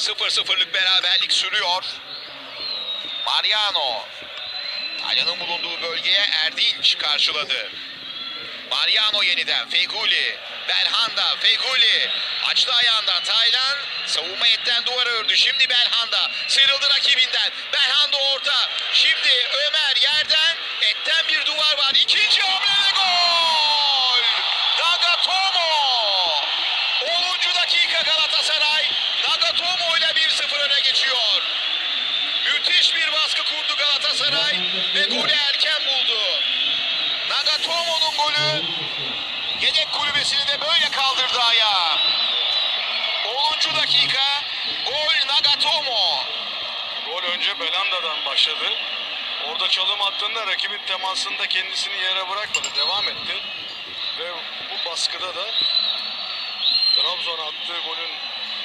0-0'lık beraberlik sürüyor. Mariano. Taylan'ın bulunduğu bölgeye Erdinç karşıladı. Mariano yeniden. Feguli. Belhanda. Feguli. Açtı ayağından Taylan. Savunma etten duvara ördü. Şimdi Belhanda. Sıyrıldı rakibinden. Belhanda orta. Şimdi Ömer yerden. Etten bir duvar var. İkinci hamle ve gol. Nagatomo. 10. dakika Galatasaray. Nagatomo ile 1-0 öne geçiyor. Müthiş bir baskı kurdu Galatasaray ve golü erken buldu. Nagatomo'nun golü yedek kulübesini de böyle kaldırdı ayağa. 10. dakika gol Nagatomo. Gol önce Belanda'dan başladı. Orada çalım attığında rakibin temasında kendisini yere bırakmadı. Devam etti. Ve bu baskıda da Trabzon attığı golün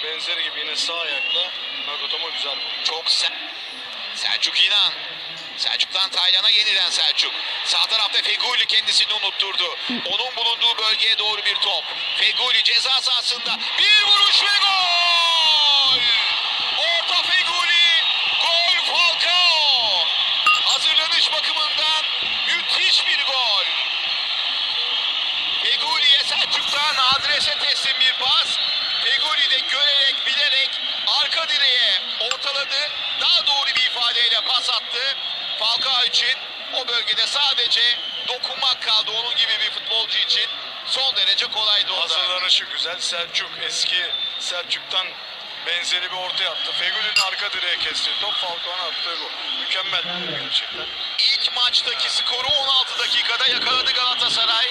benzeri gibi yine sağ ayakla Nagatomo güzel vurdu. Çok sen. Selçuk İnan. Selçuk'tan Taylan'a yeniden Selçuk. Sağ tarafta Feguli kendisini unutturdu. Onun bulunduğu bölgeye doğru bir top. Feguli ceza sahasında bir vuruş ve gol! Orta Feguli, gol Falcao. Hazırlanış bakımından müthiş bir gol. Feguli'ye Selçuk'tan adrese teslim bir pas. Feguli de görerek bilerek arka direğe ortaladı. Daha doğru bir ifadeyle pas attı. Falcao için o bölgede sadece dokunmak kaldı onun gibi bir futbolcu için. Son derece kolaydı o da. Hazırlanışı güzel. Selçuk eski Selçuk'tan benzeri bir orta yaptı. Fegüli'nin arka direğe kesti. Top Falcao'nun attığı gol. Mükemmel gerçekten. İlk maçtaki skoru 16 dakikada yakaladı Galatasaray.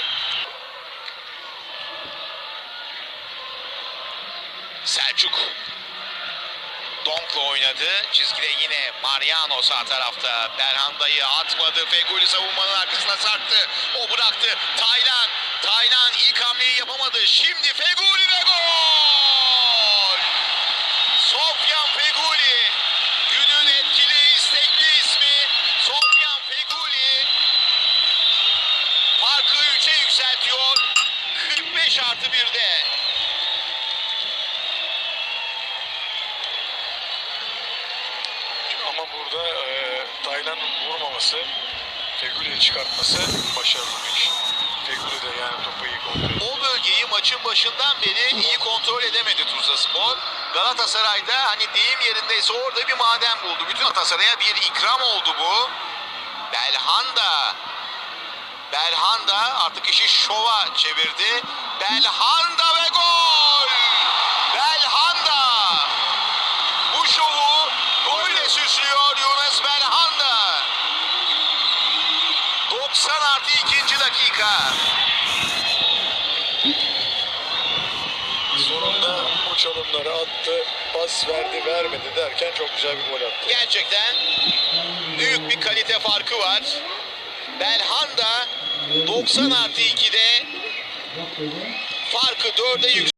Selçuk Donk'la oynadı. Çizgide yine Mariano sağ tarafta. Berhanda'yı atmadı. Feguli savunmanın arkasına sarktı. O bıraktı. Taylan. Taylan ilk hamleyi yapamadı. Şimdi Feguli ve gol! Sofyan Feguli. Günün etkili, istekli ismi Sofyan Feguli. Farkı 3'e yükseltiyor. 45 artı 1'de. Burada e, Taylan'ın vurmaması, Fegüli'yi çıkartması başarılı bir iş. Fegüli de yani topu iyi kontrol. O bölgeyi maçın başından beri iyi kontrol edemedi Tuzla Spor. Galatasaray'da hani deyim yerindeyse orada bir maden buldu. Bütün Galatasaray'a bir ikram oldu bu. Belhanda. Belhanda artık işi şova çevirdi. Belhanda ve gol! Belhanda! Bu şovu golle süslüyor Yunus Belhanda. 90 artı 2. dakika. Sonunda o çalımları attı, pas verdi, vermedi derken çok güzel bir gol attı. Gerçekten büyük bir kalite farkı var. Belhanda 90 artı 2'de farkı 4'e